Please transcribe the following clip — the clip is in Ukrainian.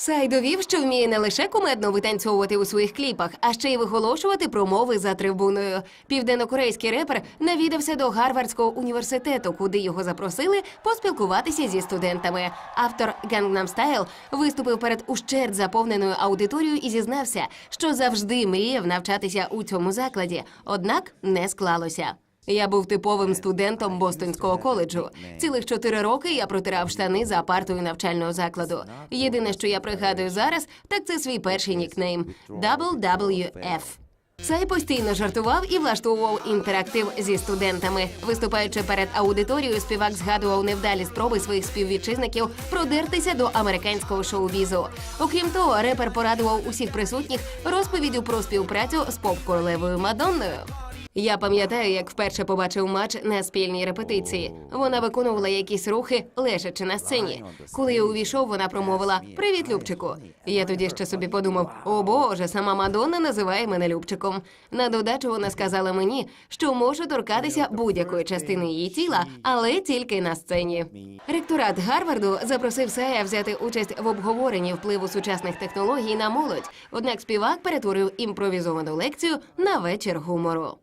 Сай довів, що вміє не лише кумедно витанцьовувати у своїх кліпах, а ще й виголошувати промови за трибуною. Південнокорейський репер навідався до Гарвардського університету, куди його запросили поспілкуватися зі студентами. Автор Gangnam Style виступив перед ущерть заповненою аудиторією і зізнався, що завжди мріяв навчатися у цьому закладі, однак не склалося. Я був типовим студентом Бостонського коледжу. Цілих чотири роки я протирав штани за партою навчального закладу. Єдине, що я пригадую зараз, так це свій перший нікнейм WWF. Цей постійно жартував і влаштовував інтерактив зі студентами. Виступаючи перед аудиторією, співак згадував невдалі спроби своїх співвітчизників продертися до американського шоу-бізу. Окрім того, репер порадував усіх присутніх розповіддю про співпрацю з поп-королевою Мадонною. Я пам'ятаю, як вперше побачив матч на спільній репетиції. Вона виконувала якісь рухи, лежачи на сцені. Коли я увійшов, вона промовила Привіт, Любчику. Я тоді ще собі подумав: о Боже, сама Мадонна називає мене Любчиком. На додачу вона сказала мені, що можу торкатися будь-якої частини її тіла, але тільки на сцені. Ректорат Гарварду запросив Сая взяти участь в обговоренні впливу сучасних технологій на молодь. Однак співак перетворив імпровізовану лекцію на вечір гумору.